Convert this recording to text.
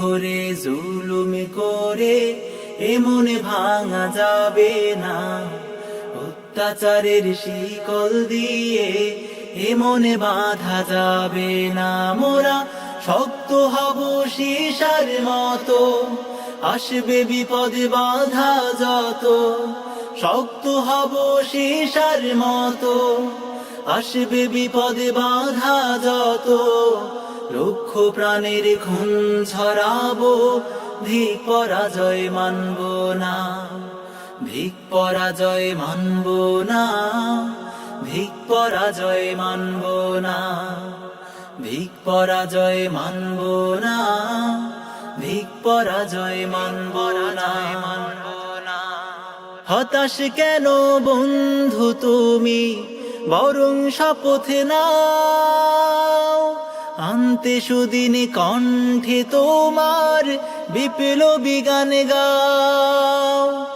ভরে জুলুম করে এ মনে ভাঙা যাবে না। অত্যাচারের শিকল দিয়ে এ মনে বাঁধা যাবে না। মোরা শক্ত হব সীসার মতো, আসবে বিপদে বাধা যত। শক্ত হব সীসার মতো, আসবে বিপদে বাধা যত। লক্ষ প্রাণের খুন ছড়াবো ধিক পরাজয় মানব না। ভিক পরাজয় মানব না। ভিক পরাজয় মানব না। ভিক পরাজয় মানব না। ভিক পরাজয় মানব না না। হতাশ কেন বন্ধু তুমি? বরং শপথে নাও। আনতে সুদিন কণ্ঠে তোমার বিপ্লবী গান গাও।